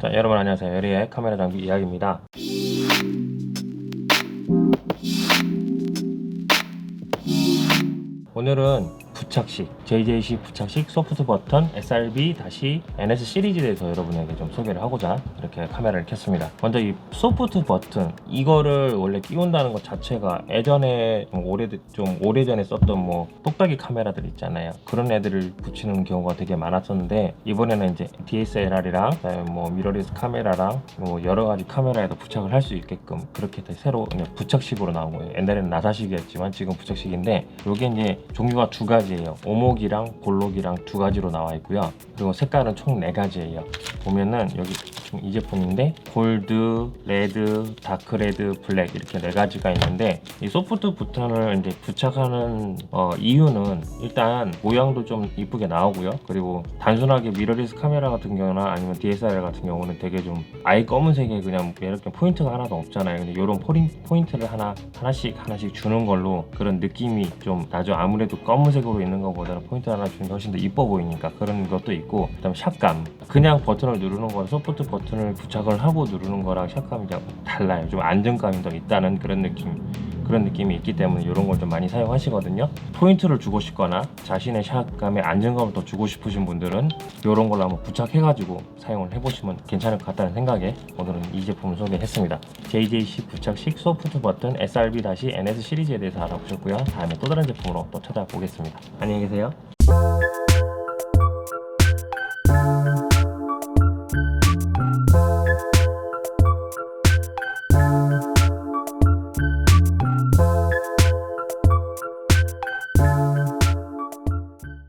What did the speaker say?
자, 여러분 안녕하세요. 에리의 카메라 장비 이야기입니다. 오늘은 부착식, JJC 부착식 소프트 버튼 SRB-NS 시리즈에 대해서 여러분에게 좀 소개를 하고자 이렇게 카메라를 켰습니다. 먼저 이 소프트 버튼 이거를 원래 끼운다는 것 자체가 예전에 좀 오래 좀 오래전에 썼던 뭐 똑딱이 카메라들 있잖아요. 그런 애들을 붙이는 경우가 되게 많았었는데 이번에는 이제 DSLR이랑 뭐 미러리스 카메라랑 뭐 여러 가지 카메라에도 부착을 할 수 있게끔 그렇게 돼 새로 그냥 부착식으로 나온 거예요. 옛날에는 나사식이었지만 지금 부착식인데 이게 이제 종류가 두 가지 예요. 오목이랑 볼록이랑 두 가지로 나와 있고요. 그리고 색깔은 총 네 가지예요. 보면은 여기 이 제품인데 골드, 레드, 다크 레드, 블랙 이렇게 네 가지가 있는데 이 소프트 버튼을 이제 부착하는 어, 이유는 일단 모양도 좀 이쁘게 나오고요. 그리고 단순하게 미러리스 카메라 같은 경우나 아니면 DSLR 같은 경우는 되게 좀 아예 검은색에 그냥 이렇게 포인트가 하나도 없잖아요. 근데 이런 포인트를 하나 하나씩 하나씩 주는 걸로 그런 느낌이 좀 나죠. 아무래도 검은색으로 있는 것보다는 포인트 하나 주는 게 훨씬 더 이뻐 보이니까 그런 것도 있고 그다음 샷감 그냥 버튼을 누르는 거 소프트 버튼을 부착을 하고 누르는 거랑 샷감이 좀 달라요. 좀 안정감이 더 있다는 그런 느낌. 그런 느낌이 있기 때문에 이런 걸 좀 많이 사용하시거든요. 포인트를 주고 싶거나 자신의 샷감에 안정감을 더 주고 싶으신 분들은 이런 걸로 한번 부착해 가지고 사용을 해보시면 괜찮을 것 같다는 생각에 오늘은 이 제품을 소개했습니다. JJC 부착식 소프트 버튼 SRB-NS 시리즈에 대해서 알아보셨고요. 다음에 또 다른 제품으로 또 찾아보겠습니다. 안녕히 계세요.